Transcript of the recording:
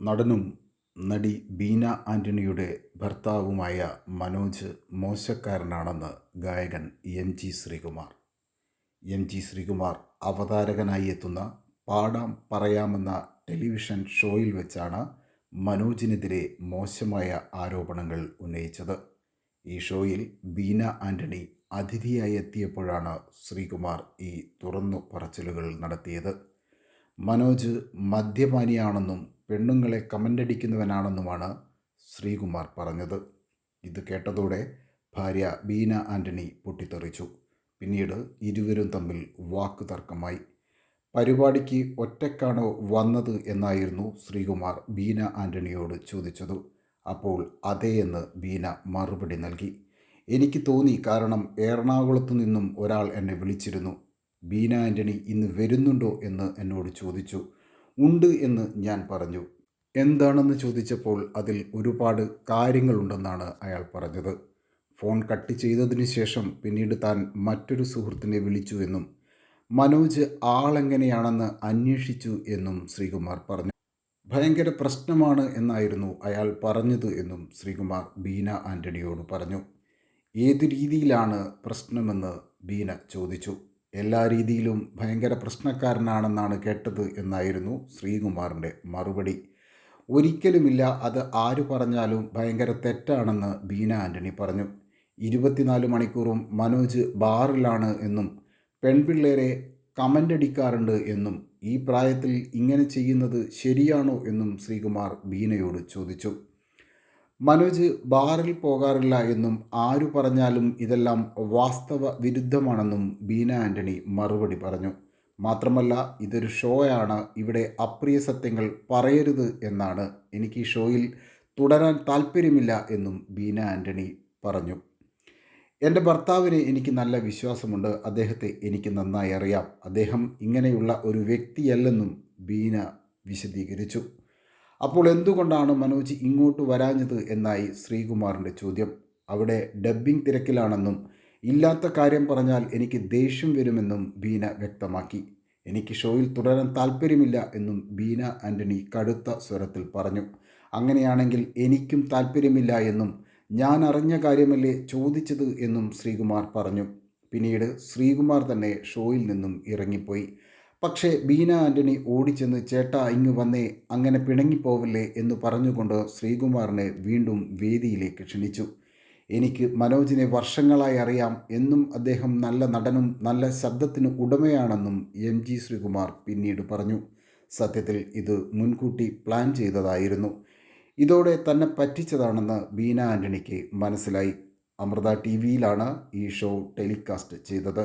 നടനും നടി ബീന ആന്റണിയുടെ ഭർത്താവുമായ മനോജ് മോശക്കാരനാണെന്ന് ഗായകൻ M G Sreekumar. M G Sreekumar അവതാരകനായി എത്തുന്ന പാടാം പറയാമെന്ന ടെലിവിഷൻ ഷോയിൽ വെച്ചാണ് മനോജിനെതിരെ മോശമായ ആരോപണങ്ങൾ ഉന്നയിച്ചത്. ഈ ഷോയിൽ ബീന ആന്റണി അതിഥിയായി എത്തിയപ്പോഴാണ് ശ്രീകുമാർ ഈ തുറന്നു പറച്ചിലുകൾ നടത്തിയത്. മനോജ് മദ്യപാനിയാണെന്നും പെണ്ണുങ്ങളെ കമന്റടിക്കുന്നവനാണെന്നുമാണ് ശ്രീകുമാർ പറഞ്ഞത്. ഇത് കേട്ടതോടെ ഭാര്യ ബീന ആന്റണി പൊട്ടിത്തെറിച്ചു. പിന്നീട് ഇരുവരും തമ്മിൽ വാക്ക് തർക്കമായി. പരിപാടിക്ക് ഒറ്റക്കാണോ വന്നത് എന്നായിരുന്നു ശ്രീകുമാർ ബീന ആന്റണിയോട് ചോദിച്ചത്. അപ്പോൾ അതേ എന്ന് ബീന മറുപടി നൽകി. എനിക്ക് തോന്നി കാരണം എറണാകുളത്തു നിന്നും ഒരാൾ എന്നെ വിളിച്ചിരുന്നു. ബീന ആന്റണി ഇന്ന് വരുന്നുണ്ടോ എന്ന് എന്നോട് ചോദിച്ചു. ഉണ്ട് എന്ന് ഞാൻ പറഞ്ഞു. എന്താണെന്ന് ചോദിച്ചപ്പോൾ അതിൽ ഒരുപാട് കാര്യങ്ങളുണ്ടെന്നാണ് അയാൾ പറഞ്ഞത്. ഫോൺ കട്ട് ചെയ്തതിന് ശേഷം പിന്നീട് താൻ മറ്റൊരു സുഹൃത്തിനെ വിളിച്ചു എന്നും മനോജ് ആളെങ്ങനെയാണെന്ന് അന്വേഷിച്ചു എന്നും ശ്രീകുമാർ പറഞ്ഞു. ഭയങ്കര പ്രശ്നമാണ് എന്നായിരുന്നു അയാൾ പറഞ്ഞത് എന്നും ശ്രീകുമാർ ബീന ആന്റണിയോട് പറഞ്ഞു. ഏത് രീതിയിലാണ് പ്രശ്നമെന്ന് ബീന ചോദിച്ചു. എല്ലാ രീതിയിലും ഭയങ്കര പ്രശ്നക്കാരനാണെന്നാണ് കേട്ടത് എന്നായിരുന്നു ശ്രീകുമാറിന്റെ മറുപടി. ഒരിക്കലുമില്ല അത് ആര് പറഞ്ഞാലും ഭയങ്കര തെറ്റാണെന്ന് ബീന ആന്റണി പറഞ്ഞു. ഇരുപത്തിനാല് മണിക്കൂറും മനോജ് ബാറിലാണ് എന്നും പെൺപിള്ളേരെ കമന്റ് അടിക്കാറുണ്ട് എന്നും ഈ പ്രായത്തിൽ ഇങ്ങനെ ചെയ്യുന്നത് ശരിയാണോ എന്നും ശ്രീകുമാർ ബീനയോട് ചോദിച്ചു. മനോജ് ബാറിൽ പോകാറില്ല എന്നും ആരു പറഞ്ഞാലും ഇതെല്ലാം വാസ്തവ വിരുദ്ധമാണെന്നും ബീന ആന്റണി മറുപടി പറഞ്ഞു. മാത്രമല്ല ഇതൊരു ഷോയാണ്. ഇവിടെ അപ്രിയ സത്യങ്ങൾ പറയരുത് എന്നാണ്. എനിക്ക് ഈ ഷോയിൽ തുടരാൻ താല്പര്യമില്ല എന്നും ബീന ആന്റണി പറഞ്ഞു. എന്റെ ഭർത്താവിന് എനിക്ക് നല്ല വിശ്വാസമുണ്ട്. അദ്ദേഹത്തെ എനിക്ക് നന്നായി അറിയാം. അദ്ദേഹം ഇങ്ങനെയുള്ള ഒരു വ്യക്തിയല്ലെന്നും ബീന വിശദീകരിച്ചു. അപ്പോൾ എന്തുകൊണ്ടാണ് മനോജ് ഇങ്ങോട്ട് വരാഞ്ഞത് എന്നായി ശ്രീകുമാറിന്റെ ചോദ്യം. അവിടെ ഡബ്ബിംഗ് തിരക്കിലാണെന്നും ഇല്ലാത്ത കാര്യം പറഞ്ഞാൽ എനിക്ക് ദേഷ്യം വരുമെന്നും ബീന വ്യക്തമാക്കി. എനിക്ക് ഷോയിൽ തുടരാൻ താല്പര്യമില്ല എന്നും ബീന ആന്റണി കടുത്ത സ്വരത്തിൽ പറഞ്ഞു. അങ്ങനെയാണെങ്കിൽ എനിക്കും താല്പര്യമില്ല എന്നും ഞാൻ അറിഞ്ഞ കാര്യമല്ലേ ചോദിച്ചത് എന്നും ശ്രീകുമാർ പറഞ്ഞു. പിന്നീട് ശ്രീകുമാർ തന്നെ ഷോയിൽ നിന്നും ഇറങ്ങിപ്പോയി. പക്ഷേ ബീന ആന്റണി ഓടിച്ചെന്ന് ചേട്ടാ ഇങ്ങ് വന്നേ അങ്ങനെ പിണങ്ങിപ്പോവല്ലേ എന്ന് പറഞ്ഞുകൊണ്ട് ശ്രീകുമാറിനെ വീണ്ടും വേദിയിലേക്ക് ക്ഷണിച്ചു. എനിക്ക് മനോജിനെ വർഷങ്ങളായി അറിയാം എന്നും അദ്ദേഹം നല്ല നടനും നല്ല ശബ്ദത്തിന് ഉടമയാണെന്നും എം ജി ശ്രീകുമാർ പിന്നീട് പറഞ്ഞു. സത്യത്തിൽ ഇത് മുൻകൂട്ടി പ്ലാൻ ചെയ്തതായിരുന്നു. ഇതോടെ തന്നെ പറ്റിച്ചതാണെന്ന് ബീന ആന്റണിക്ക് മനസ്സിലായി. അമൃത ടി വിയിലാണ് ഈ ഷോ ടെലികാസ്റ്റ് ചെയ്തത്.